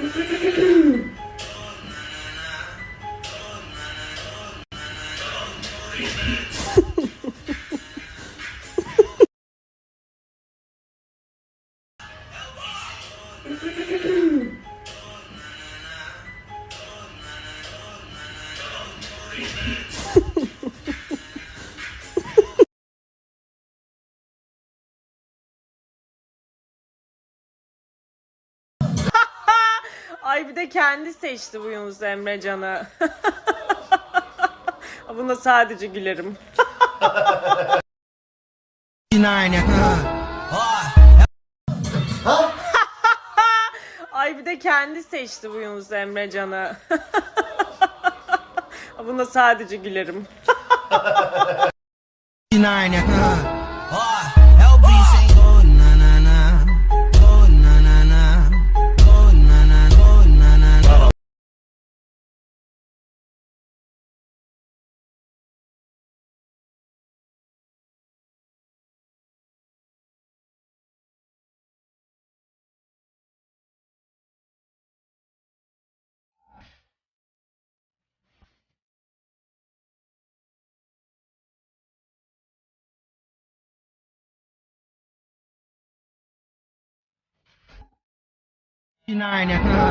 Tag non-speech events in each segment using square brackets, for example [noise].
Oh, [laughs] Ay bir de kendi seçti bu Yunus Emre Can'ı. [laughs] Buna sadece gülerim. [laughs] Ay bir de kendi seçti bu Yunus Emre Can'ı. [laughs] Buna sadece gülerim. Remix.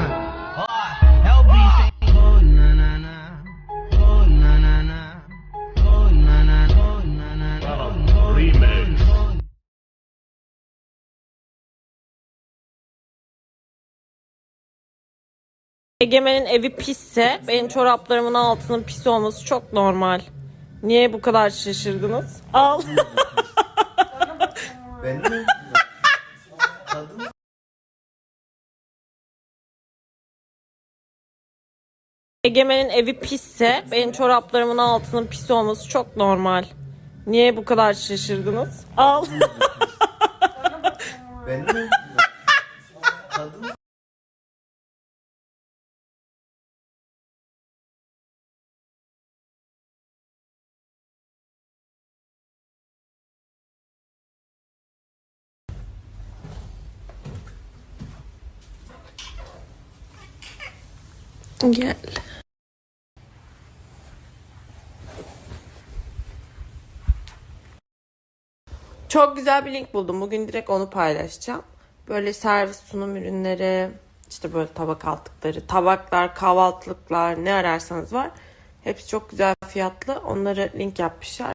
Egemen'in evi pisse, benim çoraplarımın altının pis olması çok normal. Niye bu kadar şaşırdınız? Al. Ben Egemen'in evi pisse, benim çoraplarımın altının pis olması çok normal. Niye bu kadar şaşırdınız? Al. ben de Gel. Çok güzel bir link buldum. Bugün direkt onu paylaşacağım. Böyle servis sunum ürünleri, işte böyle tabak altlıkları, tabaklar, kahvaltılıklar ne ararsanız var. Hepsi çok güzel fiyatlı. Onları link yapmışlar.